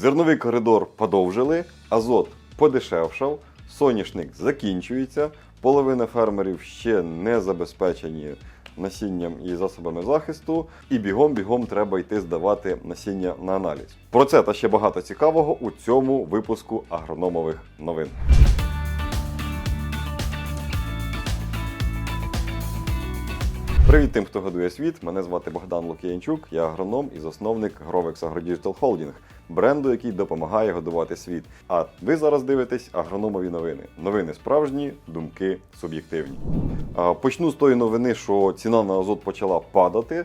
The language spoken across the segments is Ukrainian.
Зерновий коридор подовжили, азот подешевшав, соняшник закінчується, половина фермерів ще не забезпечені насінням і засобами захисту, і бігом-бігом треба йти здавати насіння на аналіз. Про це та ще багато цікавого у цьому випуску агрономових новин. Привіт тим, хто годує світ. Мене звати Богдан Лук'янчук, я агроном і засновник Grovex AgroDigital Holding, бренду, який допомагає годувати світ. А ви зараз дивитесь агрономові новини. Новини справжні, думки суб'єктивні. Почну з тої новини, що ціна на азот почала падати.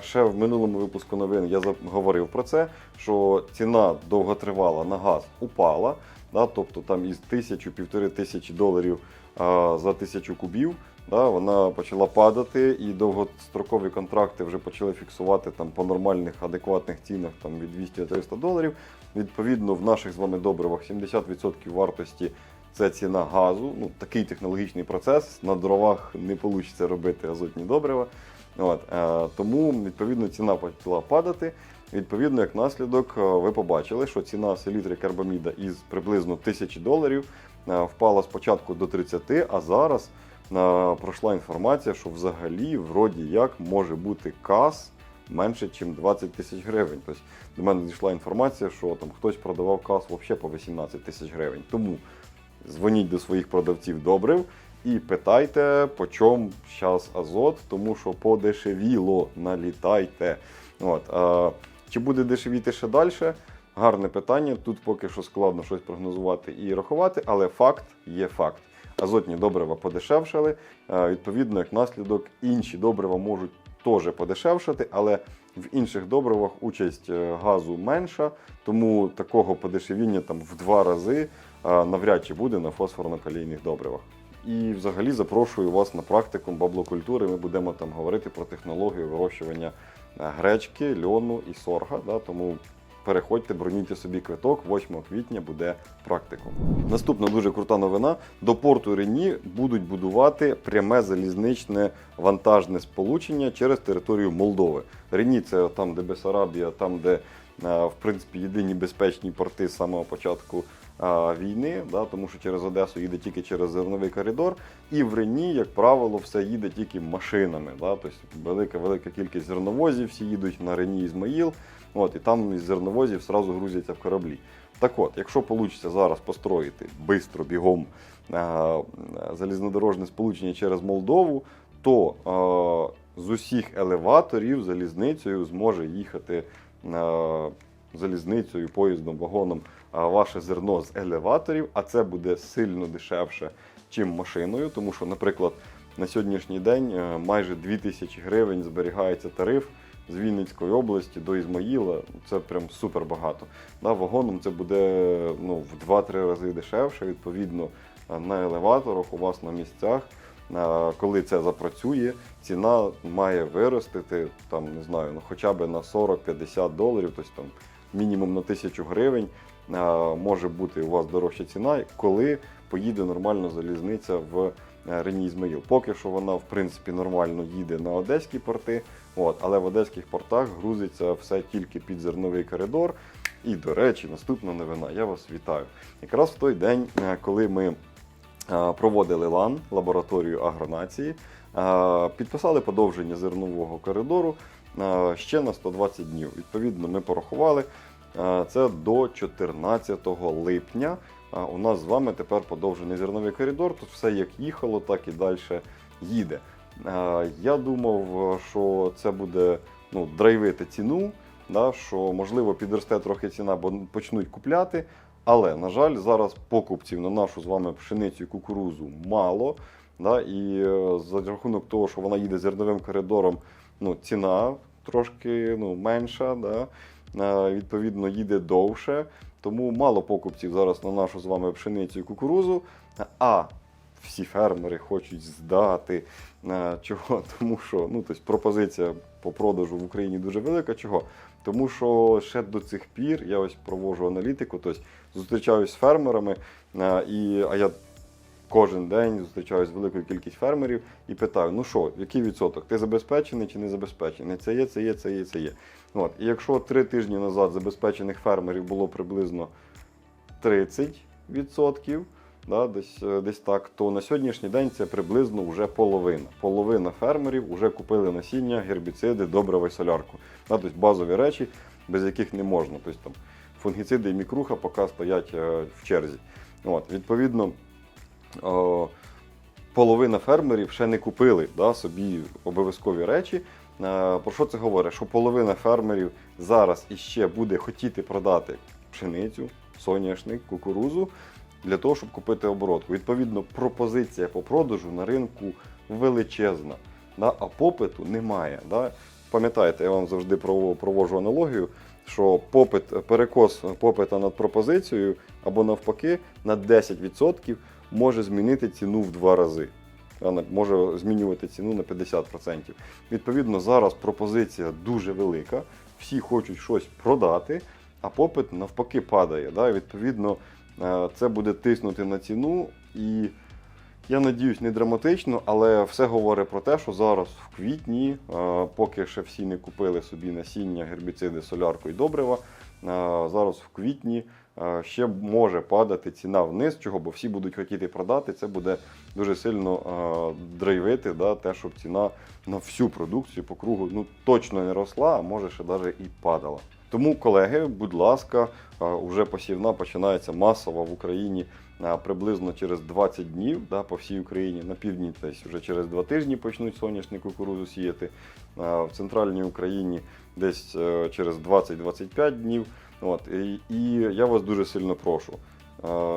Ще в минулому випуску новин я говорив про це, що ціна довготривала на газ упала. Тобто там із тисячу-півтори тисячі доларів за тисячу кубів Да, вона почала падати, і довгострокові контракти вже почали фіксувати там по нормальних адекватних цінах там від 200-300 доларів. Відповідно, в наших з вами добривах 70% вартості це ціна газу. Ну, такий технологічний процес. На дровах не вийде робити азотні добрива. От, е, тому відповідно ціна почала падати. Відповідно, як наслідок, е, ви побачили, що ціна селітри карбаміда із приблизно 1000 доларів е, впала спочатку до 30, а зараз пройшла інформація, що взагалі вроді як може бути кас менше, ніж 20 тисяч гривень. Тобто до мене дійшла інформація, що там хтось продавав кас взагалі по 18 тисяч гривень. Тому дзвоніть до своїх продавців добрив і питайте, по чому зараз азот, тому що подешевіло, налітайте. От, а, чи буде дешевіти ще далі? Гарне питання. Тут поки що складно щось прогнозувати і рахувати, але факт є факт. Азотні добрива подешевшали. Е, Відповідно, як наслідок, інші добрива можуть теж подешевшати, але в інших добривах участь е, газу менша, тому такого подешевіння там в два рази е, навряд чи буде на фосфорно-калійних добривах. І взагалі запрошую вас на практикум баблокультури. Ми будемо там говорити про технологію вирощування гречки, льону і сорга. Да, тому переходьте, бронюйте собі квиток. 8 квітня буде практикум. Наступна дуже крута новина. До порту Рені будуть будувати пряме залізничне вантажне сполучення через територію Молдови. Рені це там, де Бесарабія, там, де е, в принципі єдині безпечні порти з самого початку війни, да, тому що через Одесу їде тільки через зерновий коридор, і в Рені, як правило, все їде тільки машинами. Да, тобто велика велика кількість зерновозів, всі їдуть на Рені Ізмаїл, от, і там із зерновозів одразу грузяться в кораблі. Так от, якщо вийде зараз построїти швидко, бігом а, залізнодорожне сполучення через Молдову, то а, з усіх елеваторів залізницею зможе їхати. а, залізницею, поїздом, вагоном ваше зерно з елеваторів, а це буде сильно дешевше, чим машиною, тому що, наприклад, на сьогоднішній день е, майже 2000 гривень зберігається тариф з Вінницької області до Ізмаїла. Це прям супер багато. Да, вагоном це буде ну, в 2-3 рази дешевше. Відповідно, е, на елеваторах у вас на місцях. Е, Коли це запрацює, ціна має виростити там, не знаю, ну хоча б на 40-50 доларів, тобто там мінімум на 1000 гривень е, може бути у вас дорожча ціна, коли поїде нормально залізниця в е, Рені Ізмаїл. Поки що вона, в принципі, нормально їде на одеські порти, от, але в одеських портах грузиться все тільки під зерновий коридор. І, до речі, наступна новина. Я вас вітаю. Якраз в той день, е, коли ми проводили ЛАН, лабораторію агронації, підписали подовження зернового коридору ще на 120 днів. Відповідно, ми порахували. е, Це до 14 липня. Е, У нас з вами тепер подовжений зерновий коридор. Тут все як їхало, так і далі їде. Е, Я думав, що це буде ну, драйвити ціну, да, що можливо підросте трохи ціна, бо почнуть купляти. Але, на жаль, зараз покупців на нашу з вами пшеницю і кукурузу мало. Да, і е, за рахунок того, що вона їде зерновим коридором, ну, ціна трошки ну, менша, да, е, відповідно, їде довше. Тому мало покупців зараз на нашу з вами пшеницю і кукурузу. А всі фермери хочуть здати. Е, Чого? Тому що ну, тобто, пропозиція по продажу в Україні дуже велика. Чого? Тому що ще до цих пір я ось проводжу аналітику, тобто зустрічаюсь з фермерами, і, а я кожен день зустрічаюсь з великою кількістю фермерів і питаю: ну що, який відсоток? Ти забезпечений чи не забезпечений? Це є, це є, це є, це є. От. І якщо три тижні назад забезпечених фермерів було приблизно 30%, да, десь, е, десь так, то на сьогоднішній день це приблизно вже половина. Половина фермерів вже купили насіння, гербіциди, добрива і солярку. Да, тобто базові речі, без яких не можна. Тобто, там, фунгіциди і мікруха поки стоять е, в черзі. От, відповідно, о, половина фермерів ще не купили да, собі обов'язкові речі. Е, Про що це говорить? Що половина фермерів зараз іще буде хотіти продати пшеницю, соняшник, кукурузу для того, щоб купити оборотку. Відповідно, пропозиція по продажу на ринку величезна, да, а попиту немає. Да. Пам'ятаєте, я вам завжди прово- проводжу аналогію, що попит, перекос попита над пропозицією або навпаки на 10% може змінити ціну в два рази. Може змінювати ціну на 50%. Відповідно, зараз пропозиція дуже велика, всі хочуть щось продати, а попит навпаки падає. Да? Відповідно, е, це буде тиснути на ціну. І я надіюсь, не драматично, але все говорить про те, що зараз в квітні, е, поки ще всі не купили собі насіння, гербіциди, солярку і добрива, е, зараз в квітні ще може падати ціна вниз, чого, бо всі будуть хотіти продати. Це буде дуже сильно драйвити, да, те, щоб ціна на всю продукцію по кругу ну, точно не росла, а може ще навіть і падала. Тому, колеги, будь ласка, уже посівна починається масово в Україні приблизно через 20 днів да, по всій Україні. На півдні десь вже через 2 тижні почнуть соняшник кукурузу сіяти. В центральній Україні десь е, через 20-25 днів. От, і, і я вас дуже сильно прошу.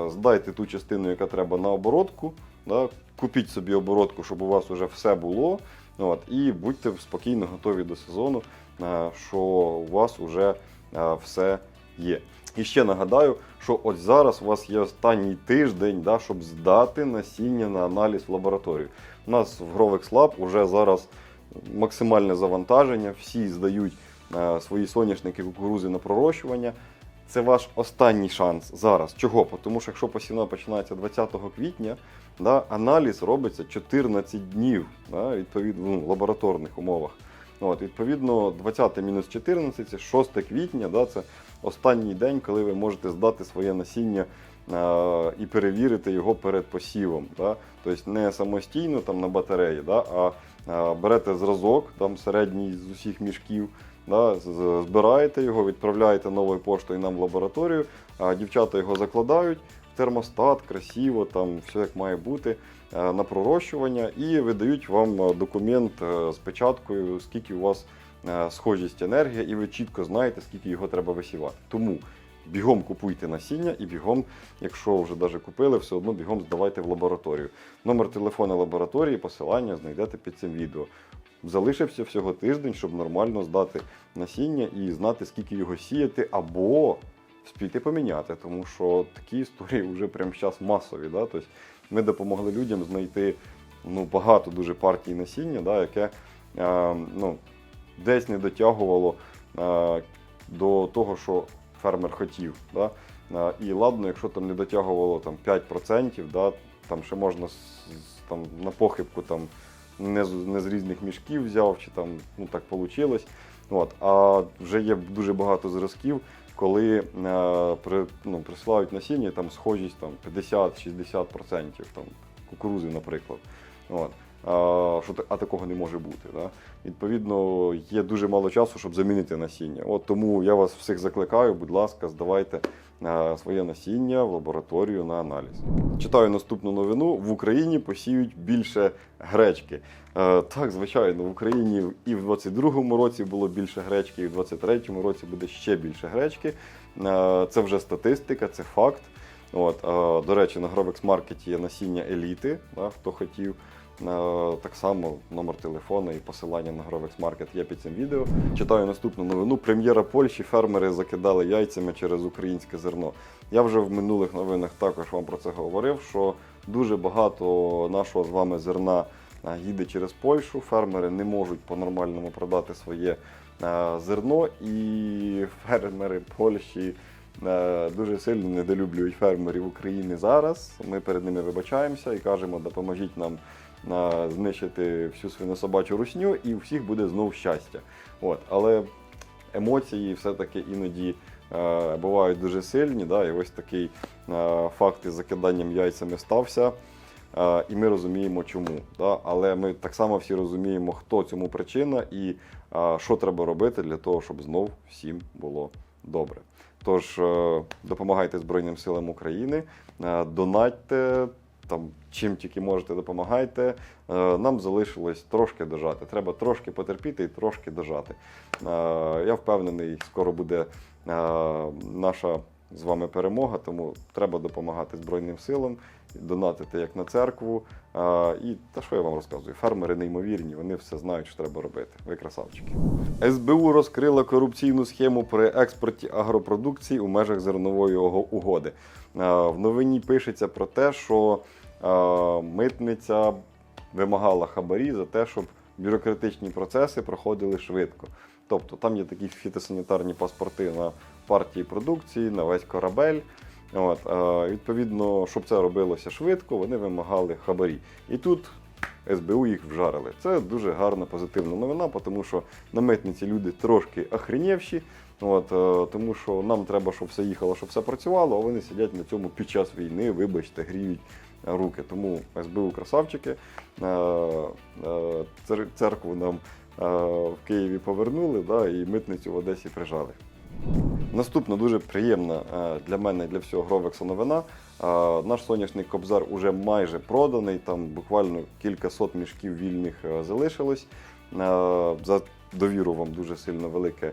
Здайте ту частину, яка треба на оборотку. Да, купіть собі оборотку, щоб у вас вже все було. От, і будьте спокійно готові до сезону, що у вас вже все є. І ще нагадаю, що от зараз у вас є останній тиждень, да, щоб здати насіння на аналіз в лабораторію. У нас в Grovex Lab вже зараз максимальне завантаження, всі здають свої соняшники кукурузи на пророщування. Це ваш останній шанс зараз. Чого? Тому що якщо посівна починається 20 квітня, да, аналіз робиться 14 днів да, відповідно ну, в лабораторних умовах. От, відповідно, 20 мінус 14 це 6 квітня, да, це останній день, коли ви можете здати своє насіння е, і перевірити його перед посівом. Да. Тобто не самостійно там, на батареї, да, а е, берете зразок там, середній з усіх мішків, да, збираєте його, відправляєте новою поштою нам в лабораторію, а дівчата його закладають. в Термостат, красиво, там все як має бути е, на пророщування, і видають вам е, документ е, з печаткою, скільки у вас схожість енергія, і ви чітко знаєте, скільки його треба висівати. Тому бігом купуйте насіння і бігом, якщо вже даже купили, все одно бігом здавайте в лабораторію. Номер телефону лабораторії, посилання знайдете під цим відео. Залишився всього тиждень, щоб нормально здати насіння і знати, скільки його сіяти, або спіти поміняти, тому що такі історії вже прямо зараз масові. Да? Тобто ми допомогли людям знайти ну, багато дуже партій насіння, да, яке е, ну, десь не дотягувало е, до того, що фермер хотів. Да? Е, і ладно, якщо там не дотягувало там, 5%, да, там ще можна там, на похибку там, не, з, не з різних мішків взяв, чи там ну, так вийшло. От. А вже є дуже багато зразків, коли е, при, ну, присилають насіння, там схожість там, 50-60% там, кукурузи, наприклад. От. А, що, а такого не може бути. Да? Відповідно, є дуже мало часу, щоб замінити насіння. От тому я вас всіх закликаю, будь ласка, здавайте своє насіння в лабораторію на аналіз. Читаю наступну новину: в Україні посіють більше гречки. Е, так, звичайно, в Україні і в 22-му році було більше гречки, і в 23-му році буде ще більше гречки. Е, це вже статистика, це факт. От, е, до речі, на Grovex Market є насіння еліти, хто хотів. Е, Так само номер телефону і посилання на Grovex Market є під цим відео. Читаю наступну новину. Прем'єра Польщі фермери закидали яйцями через українське зерно. Я вже в минулих новинах також вам про це говорив, що дуже багато нашого з вами зерна е, їде через Польщу. Фермери не можуть по-нормальному продати своє е, зерно, і фермери Польщі дуже сильно недолюблюють фермерів України зараз. Ми перед ними вибачаємося і кажемо, допоможіть нам знищити всю свинособачу русню, і у всіх буде знов щастя. От, але емоції все-таки іноді е, бувають дуже сильні. Да, і ось такий е, факт із закиданням яйцями стався. Е, і ми розуміємо, чому. Да? Але ми так само всі розуміємо, хто цьому причина і е, що треба робити для того, щоб знов всім було добре. Тож е, допомагайте Збройним силам України, е, донатьте. Там чим тільки можете, допомагайте. Е, Нам залишилось трошки дожати. Треба трошки потерпіти і трошки дожати. Е, Я впевнений, скоро буде е, наша з вами перемога, тому треба допомагати Збройним силам, донатити як на церкву. І та що я вам розказую? Фермери неймовірні, вони все знають, що треба робити. Ви красавчики. СБУ розкрила корупційну схему при експорті агропродукції у межах зернової угоди. В новині пишеться про те, що митниця вимагала хабарі за те, щоб бюрократичні процеси проходили швидко. Тобто там є такі фітосанітарні паспорти на партії продукції, на весь корабель. От, е, відповідно, щоб це робилося швидко, вони вимагали хабарі. І тут СБУ їх вжарили. Це дуже гарна позитивна новина, тому що на митниці люди трошки охренєвші. От, е, тому що нам треба, щоб все їхало, щоб все працювало, а вони сидять на цьому під час війни, вибачте, гріють е, руки. Тому СБУ красавчики. Е, е, цер- Церкву нам е, в Києві повернули, да, і митницю в Одесі прижали. Наступна дуже приємна для мене і для всього Гровекса новина. Наш соняшник Кобзар уже майже проданий. Там буквально кількасот мішків вільних залишилось. За довіру вам дуже сильно велике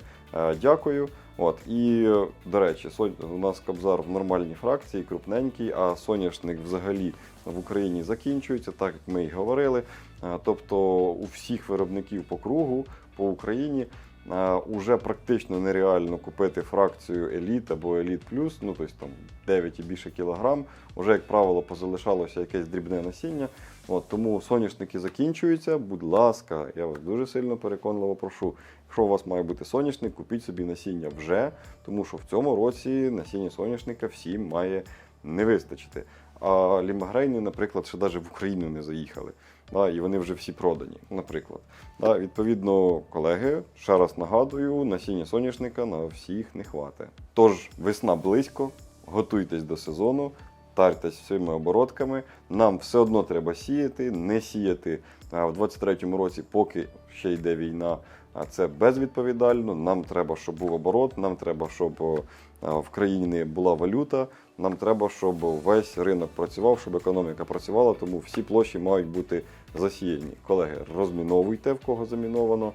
дякую. От і е, до речі, у нас Кобзар в нормальній фракції, крупненький, а соняшник взагалі в Україні закінчується, так як ми й говорили. Е, Тобто у всіх виробників по кругу по Україні е, уже практично нереально купити фракцію Еліт або Еліт Плюс, ну тобто там 9 і більше кілограм. Уже, як правило, позалишалося якесь дрібне насіння. От, тому соняшники закінчуються. Будь ласка, я вас дуже сильно переконливо прошу. Якщо у вас має бути соняшник, купіть собі насіння вже, тому що в цьому році насіння соняшника всім має не вистачити. А лімагрейни, наприклад, ще навіть в Україну не заїхали. Да, і вони вже всі продані, наприклад. Да, відповідно, колеги, ще раз нагадую, насіння соняшника на всіх не хватить. Тож, весна близько, готуйтесь до сезону, тартесь всіми оборудками. Нам все одно треба сіяти, не сіяти в 23-му році, поки ще йде війна. А це безвідповідально. Нам треба, щоб був оборот, нам треба, щоб в країні була валюта. Нам треба, щоб весь ринок працював, щоб економіка працювала, тому всі площі мають бути засіяні. Колеги, розміновуйте, в кого заміновано.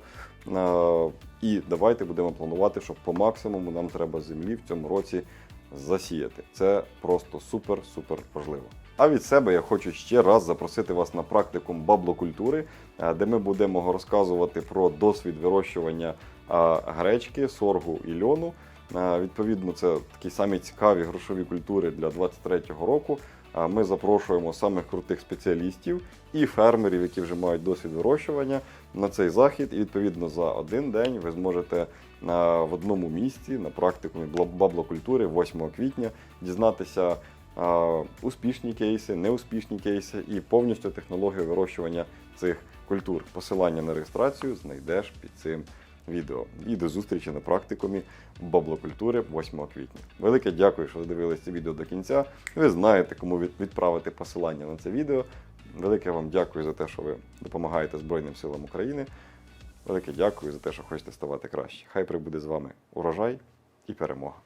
І давайте будемо планувати, щоб по максимуму нам треба землі в цьому році засіяти. Це просто супер-супер важливо. А від себе я хочу ще раз запросити вас на практикум баблокультури, е, де ми будемо розказувати про досвід вирощування гречки, соргу і льону. Е, Відповідно, це такі самі цікаві грошові культури для 2023 року. Ми запрошуємо самих крутих спеціалістів і фермерів, які вже мають досвід вирощування на цей захід. І відповідно за один день ви зможете е, в одному місці на практикумі баблокультури 8 квітня дізнатися успішні кейси, неуспішні кейси і повністю технологію вирощування цих культур. Посилання на реєстрацію знайдеш під цим відео. І до зустрічі на практикумі баблокультури 8 квітня. Велике дякую, що дивились це відео до кінця. Ви знаєте, кому відправити посилання на це відео. Велике вам дякую за те, що ви допомагаєте Збройним силам України. Велике дякую за те, що хочете ставати краще. Хай прибуде з вами урожай і перемога.